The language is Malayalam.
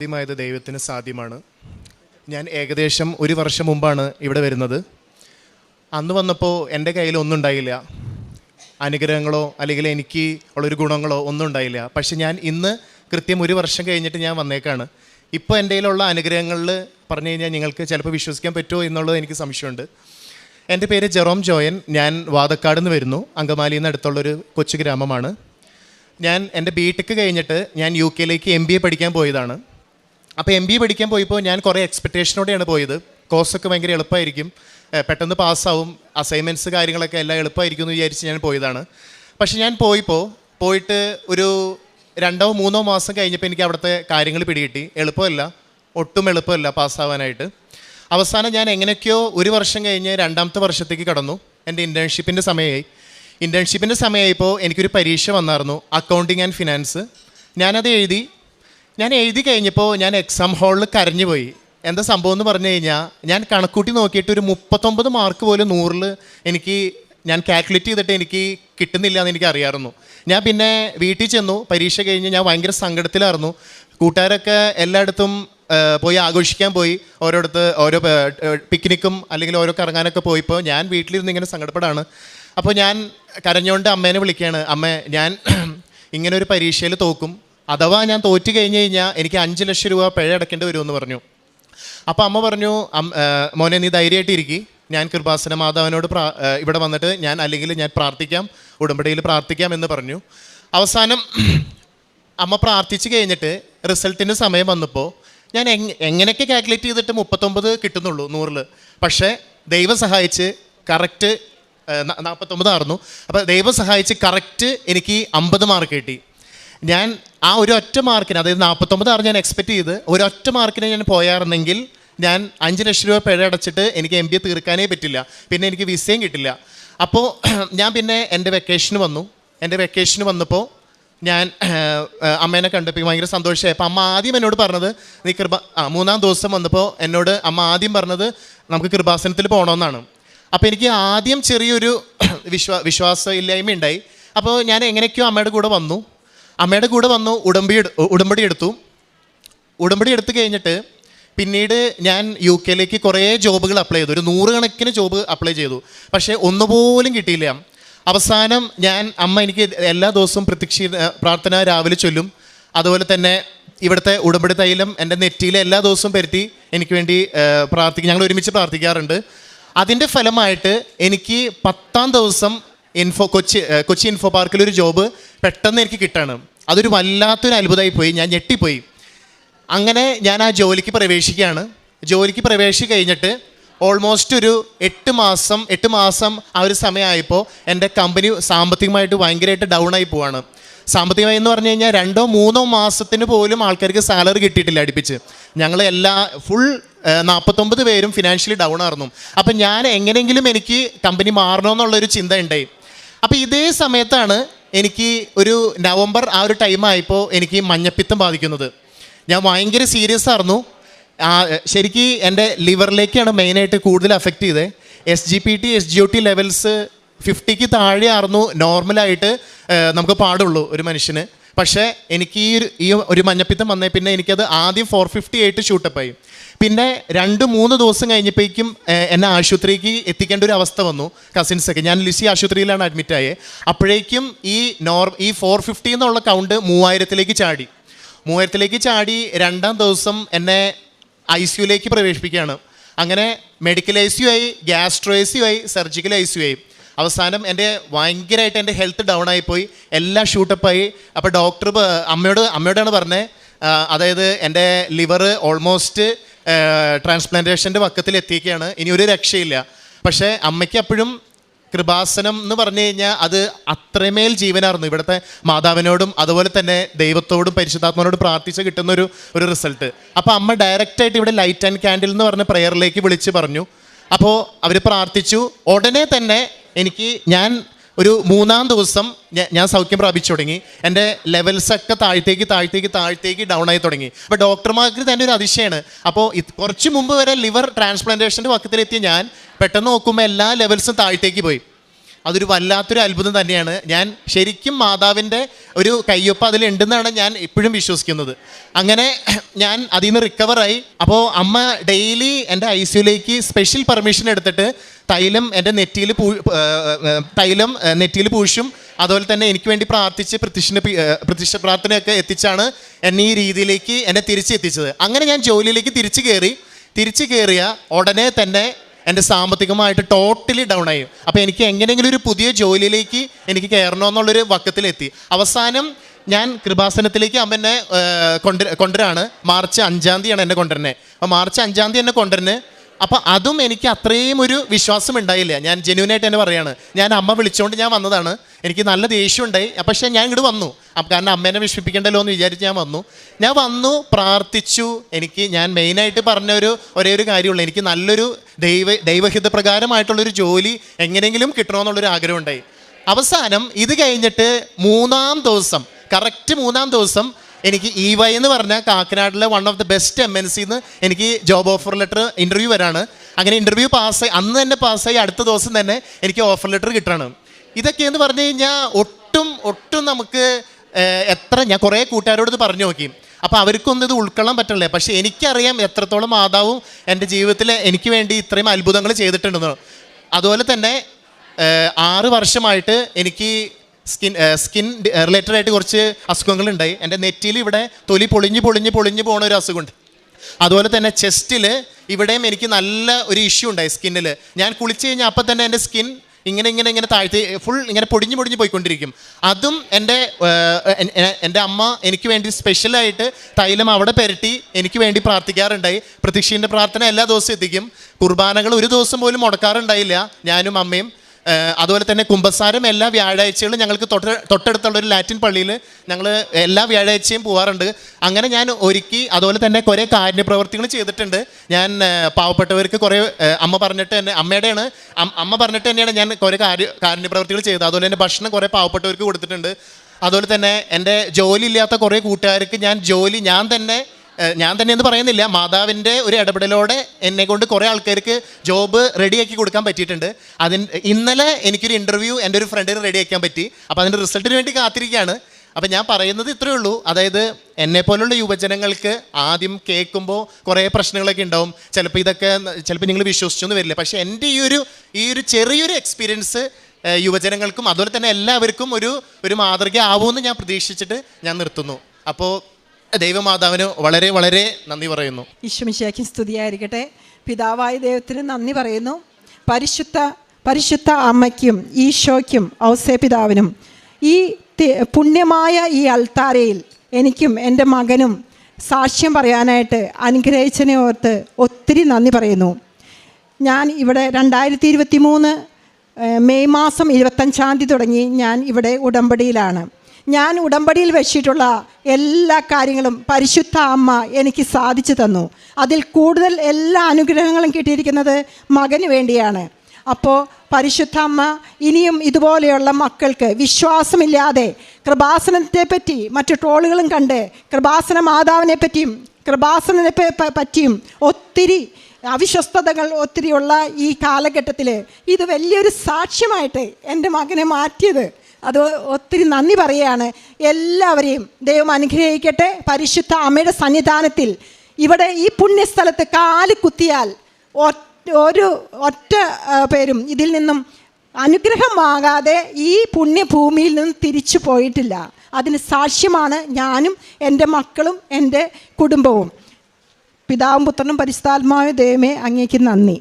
സാധ്യമായത് ദൈവത്തിന് സാധ്യമാണ്. ഞാൻ ഏകദേശം ഒരു വർഷം മുമ്പാണ് ഇവിടെ വരുന്നത്. അന്ന് വന്നപ്പോൾ എന്റെ കയ്യിൽ ഒന്നും ഉണ്ടായില്ല. അനുഗ്രഹങ്ങളോ അല്ലെങ്കിൽ എനിക്ക് ഉള്ളൊരു ഗുണങ്ങളോ ഒന്നും ഉണ്ടായില്ല. പക്ഷെ ഞാൻ ഇന്ന് കൃത്യം ഒരു വർഷം കഴിഞ്ഞിട്ട് ഞാൻ വന്നേക്കാണ്. ഇപ്പോൾ എന്റെ കയ്യിലുള്ള അനുഗ്രഹങ്ങളിൽ പറഞ്ഞു കഴിഞ്ഞാൽ നിങ്ങൾക്ക് ചിലപ്പോൾ വിശ്വസിക്കാൻ പറ്റുമോ എന്നുള്ളത് എനിക്ക് സംശയമുണ്ട്. എന്റെ പേര് ജെറോം ജോയൻ. ഞാൻ വാതക്കാട് നിന്ന് വരുന്നു. അങ്കമാലിയിൽ നിന്ന് അടുത്തുള്ളൊരു കൊച്ചു ഗ്രാമമാണ്. ഞാൻ എന്റെ ബി ടെക് കഴിഞ്ഞിട്ട് ഞാൻ യു കെയിലേക്ക് എം ബി എ പഠിക്കാൻ പോയതാണ്. അപ്പോൾ എം ബി പഠിക്കാൻ പോയപ്പോൾ ഞാൻ കുറേ എക്സ്പെക്റ്റേഷനോടെയാണ് പോയത്. കോഴ്സൊക്കെ ഭയങ്കര എളുപ്പമായിരിക്കും പെട്ടെന്ന് പാസ്സാവും. അസൈൻമെന്റ്സ് കാര്യങ്ങളൊക്കെ എല്ലാം എളുപ്പമായിരിക്കും എന്ന് വിചാരിച്ച് ഞാൻ പോയതാണ്. പക്ഷെ ഞാൻ പോയിപ്പോൾ പോയിട്ട് ഒരു രണ്ടോ മൂന്നോ മാസം കഴിഞ്ഞപ്പോൾ എനിക്ക് അവിടുത്തെ കാര്യങ്ങൾ പിടികിട്ടി. എളുപ്പമല്ല. ഒട്ടും എളുപ്പമല്ല പാസ്സാവാനായിട്ട്. അവസാനം ഞാൻ എങ്ങനെയൊക്കെയോ ഒരു വർഷം കഴിഞ്ഞ് രണ്ടാമത്തെ വർഷത്തേക്ക് കടന്നു. എന്റെ ഇന്റേൺഷിപ്പിന്റെ സമയമായി. ഇന്റേൺഷിപ്പിന്റെ സമയമായപ്പോൾ എനിക്കൊരു പരീക്ഷ വന്നായിരുന്നു. അക്കൗണ്ടിങ് ആൻഡ് ഫിനാൻസ് ഞാനത് എഴുതി ഞാൻ എഴുതി കഴിഞ്ഞപ്പോൾ ഞാൻ എക്സാം ഹാളിൽ കരഞ്ഞു പോയി. എന്താ സംഭവം എന്ന് പറഞ്ഞു കഴിഞ്ഞാൽ ഞാൻ കണക്കൂട്ടി നോക്കിയിട്ട് ഒരു മുപ്പത്തൊമ്പത് മാർക്ക് പോലും നൂറിൽ എനിക്ക് ഞാൻ കാൽക്കുലേറ്റ് ചെയ്തിട്ട് എനിക്ക് കിട്ടുന്നില്ല എന്ന് എനിക്ക് അറിയാമായിരുന്നു. ഞാൻ പിന്നെ വീട്ടിൽ ചെന്നു പരീക്ഷ കഴിഞ്ഞ് ഞാൻ ഭയങ്കര സങ്കടത്തിലായിരുന്നു. കൂട്ടുകാരൊക്കെ എല്ലായിടത്തും പോയി ആഘോഷിക്കാൻ പോയി. ഓരോടത്ത് ഓരോ പിക്നിക്കും അല്ലെങ്കിൽ ഓരോ കറങ്ങാനൊക്കെ പോയിപ്പോൾ ഞാൻ വീട്ടിലിരുന്ന് ഇങ്ങനെ സങ്കടപ്പെടാണ്. അപ്പോൾ ഞാൻ കരഞ്ഞുകൊണ്ട് അമ്മേനെ വിളിക്കുകയാണ്. അമ്മേ ഞാൻ ഇങ്ങനെ ഒരു പരീക്ഷയിൽ തോക്കും. അഥവാ ഞാൻ തോറ്റു കഴിഞ്ഞ് കഴിഞ്ഞാൽ എനിക്ക് അഞ്ച് ലക്ഷം രൂപ പിഴ അടയ്ക്കേണ്ടി വരുമെന്ന് പറഞ്ഞു. അപ്പോൾ അമ്മ പറഞ്ഞു "അം- മോനെ നീ ധൈര്യമായിട്ട് ഇരിക്കി. ഞാൻ കൃപാസന മാതാവിനോട് പ്രാ ഇവിടെ വന്നിട്ട് ഞാൻ അല്ലെങ്കിൽ ഞാൻ പ്രാർത്ഥിക്കാം ഉടമ്പടിയിൽ പ്രാർത്ഥിക്കാം എന്ന് പറഞ്ഞു. അവസാനം അമ്മ പ്രാർത്ഥിച്ച് കഴിഞ്ഞിട്ട് റിസൾട്ടിന്റെ സമയം വന്നപ്പോൾ ഞാൻ എങ് എങ്ങനെയൊക്കെ കാൽക്കുലേറ്റ് ചെയ്തിട്ട് മുപ്പത്തൊമ്പത് കിട്ടുന്നുള്ളൂ നൂറിൽ പക്ഷേ ദൈവം സഹായിച്ച് കറക്റ്റ് നാൽപ്പത്തൊമ്പതായിരുന്നു അപ്പോൾ ദൈവം സഹായിച്ച് കറക്റ്റ് എനിക്ക് അമ്പത് മാർക്ക് കിട്ടി. ഞാൻ ആ ഒരു ഒറ്റ മാർക്കിന് അതായത് നാൽപ്പത്തൊമ്പതാണ് ഞാൻ എക്സ്പെക്ട് ചെയ്ത് ഒരൊറ്റ മാർക്കിന് ഞാൻ പോയായിരുന്നെങ്കിൽ ഞാൻ അഞ്ച് ലക്ഷം രൂപ പിഴ അടച്ചിട്ട് എനിക്ക് എം ബി എ തീർക്കാനേ പറ്റില്ല. പിന്നെ എനിക്ക് വിസയും കിട്ടില്ല. അപ്പോൾ ഞാൻ പിന്നെ എന്റെ വെക്കേഷന് വന്നു. എന്റെ വെക്കേഷന് വന്നപ്പോൾ ഞാൻ അമ്മേനെ കണ്ടപ്പോൾ ഭയങ്കര സന്തോഷമായി. അപ്പോൾ അമ്മ ആദ്യം എന്നോട് പറഞ്ഞത് നീ കൃപ ആ മൂന്നാം ദിവസം വന്നപ്പോൾ എന്നോട് അമ്മ ആദ്യം പറഞ്ഞത് നമുക്ക് കൃപാസനത്തിൽ പോകണമെന്നാണ് അപ്പോൾ എനിക്ക് ആദ്യം ചെറിയൊരു വിശ്വാ വിശ്വാസം ഇല്ലായ്മ ഉണ്ടായി അപ്പോൾ ഞാൻ എങ്ങനെയൊക്കെയോ അമ്മയുടെ കൂടെ വന്നു. അമ്മയുടെ കൂടെ വന്നു ഉടമ്പടി ഉടമ്പടി എടുത്തു. ഉടമ്പടി എടുത്തു കഴിഞ്ഞിട്ട് പിന്നീട് ഞാൻ യു കെയിലേക്ക് കുറേ ജോബുകൾ അപ്ലൈ ചെയ്തു. ഒരു നൂറുകണക്കിന് ജോബ് അപ്ലൈ ചെയ്തു. പക്ഷേ ഒന്നുപോലും കിട്ടിയില്ല. അവസാനം ഞാൻ അമ്മ എനിക്ക് എല്ലാ ദിവസവും പ്രത്യക്ഷ പ്രാർത്ഥന രാവിലെ ചൊല്ലും. അതുപോലെ തന്നെ ഇവിടുത്തെ ഉടമ്പടി തൈലം എന്റെ നെറ്റിയിൽ എല്ലാ ദിവസവും പരത്തി എനിക്ക് വേണ്ടി പ്രാർത്ഥിക്കും ഞങ്ങൾ ഒരുമിച്ച് പ്രാർത്ഥിക്കാറുണ്ട്. അതിന്റെ ഫലമായിട്ട് എനിക്ക് പത്താം ദിവസം ഇൻഫോ കൊച്ചി കൊച്ചി ഇൻഫോ പാർക്കിൽ ഒരു ജോബ് പെട്ടെന്ന് എനിക്ക് കിട്ടാണ്. അതൊരു വല്ലാത്തൊരു അത്ഭുതമായി പോയി ഞാൻ ഞെട്ടിപ്പോയി. അങ്ങനെ ഞാൻ ആ ജോലിക്ക് പ്രവേശിക്കുകയാണ്. ജോലിക്ക് പ്രവേശിച്ച് കഴിഞ്ഞിട്ട് ഓൾമോസ്റ്റ് ഒരു എട്ട് മാസം എട്ട് മാസം ആ ഒരു സമയമായപ്പോൾ എന്റെ കമ്പനി സാമ്പത്തികമായിട്ട് ഭയങ്കരമായിട്ട് ഡൗൺ ആയി പോവാണ്. സാമ്പത്തികമായി എന്ന് പറഞ്ഞു കഴിഞ്ഞാൽ രണ്ടോ മൂന്നോ മാസത്തിന് പോലും ആൾക്കാർക്ക് സാലറി കിട്ടിയിട്ടില്ല അടുപ്പിച്ച്. ഞങ്ങൾ എല്ലാ ഫുൾ നാൽപ്പത്തൊമ്പത് പേരും ഫിനാൻഷ്യലി ഡൗൺ ആയിരുന്നു. അപ്പം ഞാൻ എങ്ങനെയെങ്കിലും എനിക്ക് കമ്പനി മാറണമെന്നുള്ളൊരു ചിന്ത ഉണ്ടായി. അപ്പോൾ ഇതേ സമയത്താണ് എനിക്ക് ഒരു നവംബർ ആ ഒരു ടൈം ആയപ്പോൾ എനിക്ക് മഞ്ഞപ്പിത്തം ബാധിക്കുന്നത്. ഞാൻ ഭയങ്കര സീരിയസ് ആയിരുന്നു. ശരിക്കും എന്റെ ലിവറിലേക്കാണ് മെയിനായിട്ട് കൂടുതൽ അഫക്റ്റ് ചെയ്തത് S G P T S G O T levels ഫിഫ്റ്റിക്ക് താഴെയായിരുന്നു നോർമലായിട്ട് നമുക്ക് പാടുള്ളൂ ഒരു മനുഷ്യന്. പക്ഷേ എനിക്ക് ഈ ഒരു ഈ ഒരു മഞ്ഞപ്പിത്തം വന്നേ പിന്നെ എനിക്കത് ആദ്യം ഫോർ ഫിഫ്റ്റി ആയിട്ട് ഷൂട്ടപ്പായി പിന്നെ രണ്ട് മൂന്ന് ദിവസം കഴിഞ്ഞപ്പോഴേക്കും എന്നെ ആശുപത്രിക്ക് എത്തിക്കേണ്ട ഒരു അവസ്ഥ വന്നു. കസിൻസൊക്കെ. ഞാൻ ലിസി ആശുപത്രിയിലാണ് അഡ്മിറ്റ് ആയത് അപ്പോഴേക്കും ഈ നോർ ഈ ഫോർ ഫിഫ്റ്റി എന്നുള്ള കൗണ്ട് മൂവായിരത്തിലേക്ക് ചാടി. മൂവായിരത്തിലേക്ക് ചാടി രണ്ടാം ദിവസം എന്നെ ഐ സിയുലേക്ക് പ്രവേശിപ്പിക്കുകയാണ്. അങ്ങനെ മെഡിക്കൽ ഐ സി ആയി ഗ്യാസ്ട്രോ ഐ സി ആയി സർജിക്കൽ ഐ സി ആയി. അവസാനം എന്റെ ഭയങ്കരമായിട്ട് എന്റെ ഹെൽത്ത് ഡൗൺ ആയിപ്പോയി. എല്ലാം ഷൂട്ടപ്പായി അപ്പോൾ ഡോക്ടർ അമ്മയോട് അമ്മയോടാണ് പറഞ്ഞത് അതായത് എന്റെ ലിവർ ഓൾമോസ്റ്റ് ട്രാൻസ്പ്ലാന്റേഷന്റെ പക്കത്തിൽ എത്തിക്കുകയാണ് ഇനി ഒരു രക്ഷയില്ല. പക്ഷേ അമ്മയ്ക്ക് അപ്പോഴും കൃപാസനം എന്ന് പറഞ്ഞു കഴിഞ്ഞാൽ അത് അത്രമേൽ ജീവനായിരുന്നു. ഇവിടുത്തെ മാതാവിനോടും അതുപോലെ തന്നെ ദൈവത്തോടും പരിശുദ്ധാത്മനോടും പ്രാർത്ഥിച്ച് കിട്ടുന്ന ഒരു ഒരു റിസൾട്ട്. അപ്പോൾ അമ്മ ഡയറക്റ്റായിട്ട് ഇവിടെ ലൈറ്റ് ആൻഡ് കാൻഡിൽ എന്ന് പറഞ്ഞ പ്രെയറിലേക്ക് വിളിച്ച് പറഞ്ഞു. അപ്പോൾ അവർ പ്രാർത്ഥിച്ചു. ഉടനെ തന്നെ എനിക്ക് ഞാൻ ഒരു മൂന്നാം ദിവസം ഞാൻ സൗഖ്യം പ്രാപിച്ചു തുടങ്ങി. എന്റെ ലെവൽസൊക്കെ താഴത്തേക്ക് താഴത്തേക്ക് താഴത്തേക്ക് ഡൗൺ ആയി തുടങ്ങി. അപ്പോൾ ഡോക്ടർമാർക്ക് തന്നെ ഒരു അതിശയമാണ് അപ്പോൾ കുറച്ച് മുമ്പ് വരെ ലിവർ ട്രാൻസ്പ്ലാന്റേഷന്റെ പക്കത്തിലെത്തിയ ഞാൻ പെട്ടെന്ന് നോക്കുമ്പോൾ എല്ലാ ലെവൽസും താഴത്തേക്ക് പോയി. അതൊരു വല്ലാത്തൊരു അത്ഭുതം തന്നെയാണ്. ഞാൻ ശരിക്കും മാതാവിന്റെ ഒരു കയ്യൊപ്പ് അതിലുണ്ടെന്നാണ് ഞാൻ എപ്പോഴും വിശ്വസിക്കുന്നത്. അങ്ങനെ ഞാൻ അതിൽ നിന്ന് റിക്കവറായി അപ്പോൾ അമ്മ ഡെയിലി എന്റെ ഐ സിയുലേക്ക് സ്പെഷ്യൽ പെർമിഷൻ എടുത്തിട്ട് തൈലം എന്റെ നെറ്റിയിൽ പൂ തൈലം നെറ്റിയിൽ പൂശും. അതുപോലെ തന്നെ എനിക്ക് വേണ്ടി പ്രാർത്ഥിച്ച് പ്രതിഷ്ഠ പ്രത്യക്ഷ പ്രാർത്ഥനയൊക്കെ എത്തിച്ചാണ് എന്നെ ഈ രീതിയിലേക്ക് എന്നെ തിരിച്ച് എത്തിച്ചത്. അങ്ങനെ ഞാൻ ജോലിയിലേക്ക് തിരിച്ചു കയറി. തിരിച്ചു കയറിയ ഉടനെ തന്നെ എന്റെ സാമ്പത്തികമായിട്ട് ടോട്ടലി ഡൗൺ ആയി. അപ്പോൾ എനിക്ക് എങ്ങനെയെങ്കിലും ഒരു പുതിയ ജോലിയിലേക്ക് എനിക്ക് കയറണമെന്നുള്ളൊരു വക്കത്തിലെത്തി. അവസാനം ഞാൻ കൃപാസനത്തിലേക്ക് അമ്മ എന്നെ കൊണ്ടു കൊണ്ടുവരാണ്. മാർച്ച് അഞ്ചാം തീയതിയാണ് എന്നെ കൊണ്ടുവരുന്നത്. അപ്പോൾ മാർച്ച് അഞ്ചാം തീയതി എന്നെ കൊണ്ടുവരുന്നത്. അപ്പോൾ അതും എനിക്ക് അത്രയും ഒരു വിശ്വാസം ഉണ്ടായില്ല. ഞാൻ ജെന്യൂനായിട്ട് തന്നെ പറയാണ്. ഞാൻ അമ്മ വിളിച്ചുകൊണ്ട് ഞാൻ വന്നതാണ്. എനിക്ക് നല്ല ദേഷ്യം ഉണ്ടായി. പക്ഷേ ഞാൻ ഇങ്ങോട്ട് വന്നു. അപ്പൊ കാരണം അമ്മേനെ വിഷമിപ്പിക്കണ്ടല്ലോ എന്ന് വിചാരിച്ച് ഞാൻ വന്നു. ഞാൻ വന്നു പ്രാർത്ഥിച്ചു. എനിക്ക് ഞാൻ മെയിനായിട്ട് പറഞ്ഞ ഒരു ഒരേ ഒരു കാര്യമുള്ളൂ. എനിക്ക് നല്ലൊരു ദൈവ ദൈവഹിത പ്രകാരമായിട്ടുള്ളൊരു ജോലി എങ്ങനെയെങ്കിലും കിട്ടണമെന്നുള്ളൊരു ആഗ്രഹം ഉണ്ടായി. അവസാനം ഇത് കഴിഞ്ഞിട്ട് മൂന്നാം ദിവസം കറക്റ്റ് മൂന്നാം ദിവസം എനിക്ക് ഇ വൈ എന്ന് പറഞ്ഞാൽ കാക്കനാട്ടിലെ one of the best M എൻ സിന്ന് എനിക്ക് ജോബ് ഓഫർ ലെറ്റർ ഇന്റർവ്യൂ വരാണ്. അങ്ങനെ ഇന്റർവ്യൂ പാസ്സായി അന്ന് തന്നെ പാസ്സായി അടുത്ത ദിവസം തന്നെ എനിക്ക് ഓഫർ ലെറ്റർ കിട്ടണം. ഇതൊക്കെ എന്ന് പറഞ്ഞു കഴിഞ്ഞാൽ ഒട്ടും ഒട്ടും നമുക്ക് എത്ര ഞാൻ കുറേ കൂട്ടുകാരോട് ഇത് പറഞ്ഞു നോക്കി. അപ്പോൾ അവർക്കൊന്നും ഇത് ഉൾക്കൊള്ളാൻ പറ്റില്ല പക്ഷേ എനിക്കറിയാം എത്രത്തോളം മാതാവും എന്റെ ജീവിതത്തിൽ എനിക്ക് വേണ്ടി ഇത്രയും അത്ഭുതങ്ങൾ ചെയ്തിട്ടുണ്ടെന്ന്. അതുപോലെ തന്നെ ആറ് വർഷമായിട്ട് എനിക്ക് സ്കിൻ സ്കിൻ റിലേറ്റഡ് ആയിട്ട് കുറച്ച് അസുഖങ്ങളുണ്ടായി. എന്റെ നെറ്റിയിൽ ഇവിടെ തൊലി പൊളിഞ്ഞ് പൊളിഞ്ഞ് പൊളിഞ്ഞ് പോകുന്ന ഒരു അസുഖമുണ്ട്. അതുപോലെ തന്നെ ചെസ്റ്റിൽ ഇവിടെയും എനിക്ക് നല്ല ഒരു ഇഷ്യൂ ഉണ്ടായി സ്കിന്നിൽ ഞാൻ കുളിച്ച് കഴിഞ്ഞാൽ അപ്പം തന്നെ എന്റെ സ്കിൻ ഇങ്ങനെ ഇങ്ങനെ ഇങ്ങനെ താഴ്ത്തി ഫുൾ ഇങ്ങനെ പൊടിഞ്ഞ് പൊടിഞ്ഞ് പോയിക്കൊണ്ടിരിക്കും. അതും എന്റെ എന്റെ അമ്മ എനിക്ക് വേണ്ടി സ്പെഷ്യലായിട്ട് തൈലം അവിടെ പെരട്ടി എനിക്ക് വേണ്ടി പ്രാർത്ഥിക്കാറുണ്ടായി. പ്രതീക്ഷീന്റെ പ്രാർത്ഥന എല്ലാ ദിവസവും എത്തിക്കും. കുർബാനകൾ ഒരു ദിവസം പോലും മുടക്കാറുണ്ടായില്ല. ഞാനും അമ്മയും അതുപോലെ തന്നെ കുമ്പസാരം എല്ലാ വ്യാഴാഴ്ചകളും ഞങ്ങൾക്ക് തൊട്ട് തൊട്ടടുത്തുള്ള ഒരു ലാറ്റിൻ പള്ളിയിൽ ഞങ്ങൾ എല്ലാ വ്യാഴാഴ്ചയും പോവാറുണ്ട്. അങ്ങനെ ഞാൻ ഒരുക്കി അതുപോലെ തന്നെ കുറേ കാരുണ്യ പ്രവർത്തികൾ ചെയ്തിട്ടുണ്ട്. ഞാൻ പാവപ്പെട്ടവർക്ക് കുറേ അമ്മ പറഞ്ഞിട്ട് തന്നെ അമ്മയുടെയാണ് അമ്മ പറഞ്ഞിട്ട് തന്നെയാണ് ഞാൻ കുറേ കാര്യ കാരുണ്യ പ്രവർത്തികൾ ചെയ്തത്. അതുപോലെ തന്നെ ഭക്ഷണം കുറേ പാവപ്പെട്ടവർക്ക് കൊടുത്തിട്ടുണ്ട്. അതുപോലെ തന്നെ എന്റെ ജോലി ഇല്ലാത്ത കുറേ കൂട്ടുകാർക്ക് ഞാൻ ജോലി ഞാൻ തന്നെ ഞാൻ തന്നെ എന്ന് പറയുന്നില്ല. മാതാവിന്റെ ഒരു ഇടപെടലോടെ എന്നെ കൊണ്ട് കുറേ ആൾക്കാർക്ക് ജോബ് റെഡിയാക്കി കൊടുക്കാൻ പറ്റിയിട്ടുണ്ട്. അതിന് ഇന്നലെ എനിക്കൊരു ഇന്റർവ്യൂ എന്റെ ഒരു ഫ്രണ്ടിന് റെഡിയാക്കാൻ പറ്റി. അപ്പോൾ അതിന്റെ റിസൾട്ടിന് വേണ്ടി കാത്തിരിക്കുകയാണ്. അപ്പോൾ ഞാൻ പറയുന്നത് ഇത്രയേ ഉള്ളൂ. അതായത് എന്നെ പോലുള്ള യുവജനങ്ങൾക്ക് ആദ്യം കേൾക്കുമ്പോൾ കുറേ പ്രശ്നങ്ങളൊക്കെ ഉണ്ടാവും. ചിലപ്പോൾ ഇതൊക്കെ ചിലപ്പോൾ നിങ്ങൾ വിശ്വസിച്ചൊന്നും വരില്ല. പക്ഷേ എന്റെ ഈ ഒരു ഈ ഒരു ചെറിയൊരു എക്സ്പീരിയൻസ് യുവജനങ്ങൾക്കും അതുപോലെ തന്നെ എല്ലാവർക്കും ഒരു ഒരു മാതൃക ആവുമെന്ന് ഞാൻ പ്രതീക്ഷിച്ചിട്ട് ഞാൻ നിർത്തുന്നു. അപ്പോൾ ദൈവമാതാവിന് വളരെ വളരെ നന്ദി പറയുന്നു. ഈശ്വമിശയ്ക്കും സ്തുതിയായിരിക്കട്ടെ. പിതാവായ ദൈവത്തിന് നന്ദി പറയുന്നു. പരിശുദ്ധ പരിശുദ്ധ അമ്മയ്ക്കും ഈശോയ്ക്കും ഔസേ പിതാവിനും ഈ പുണ്യമായ ഈ അൽത്താരയിൽ എനിക്കും എന്റെ മകനും സാക്ഷ്യം പറയാനായിട്ട് അനുഗ്രഹിച്ചതിനെ ഓർത്ത് ഒത്തിരി നന്ദി പറയുന്നു. ഞാൻ ഇവിടെ രണ്ടായിരത്തി ഇരുപത്തി മൂന്ന് മെയ് മാസം ഇരുപത്തഞ്ചാം തീയതി തുടങ്ങി ഞാൻ ഇവിടെ ഉടമ്പടിയിലാണ്. ഞാൻ ഉടമ്പടിയിൽ വെച്ചിട്ടുള്ള എല്ലാ കാര്യങ്ങളും പരിശുദ്ധ അമ്മ എനിക്ക് സാധിച്ചു തന്നു. അതിൽ കൂടുതൽ എല്ലാ അനുഗ്രഹങ്ങളും കിട്ടിയിരിക്കുന്നത് മകന് വേണ്ടിയാണ്. അപ്പോൾ പരിശുദ്ധ അമ്മ ഇനിയും ഇതുപോലെയുള്ള മക്കൾക്ക് വിശ്വാസമില്ലാതെ കൃപാസനത്തെപ്പറ്റി മറ്റു ട്രോളുകളും കണ്ട് കൃപാസന മാതാവിനെ പറ്റിയും കൃപാസനെ പ- പറ്റിയും ഒത്തിരി അവിശ്വസ്തതകൾ ഒത്തിരിയുള്ള ഈ കാലഘട്ടത്തിൽ ഇത് വലിയൊരു സാക്ഷ്യമായിട്ട് എന്റെ മകനെ മാറ്റിയത്. അത് ഒത്തിരി നന്ദി പറയുകയാണ്. എല്ലാവരെയും ദൈവം അനുഗ്രഹിക്കട്ടെ. പരിശുദ്ധ അമ്മയുടെ സന്നിധാനത്തിൽ ഇവിടെ ഈ പുണ്യസ്ഥലത്ത് കാൽ കുത്തിയാൽ ഒരു ഒറ്റ പേരും ഇതിൽ നിന്നും അനുഗ്രഹം അനുഗ്രഹമാകാതെ ഈ പുണ്യഭൂമിയിൽ നിന്നും തിരിച്ചു പോയിട്ടില്ല. അതിന് സാക്ഷ്യമാണ് ഞാനും എന്റെ മക്കളും എന്റെ കുടുംബവും. പിതാവും പുത്രനും പരിശുദ്ധാത്മാവ് ദൈവമേ അങ്ങേക്ക് നന്ദി.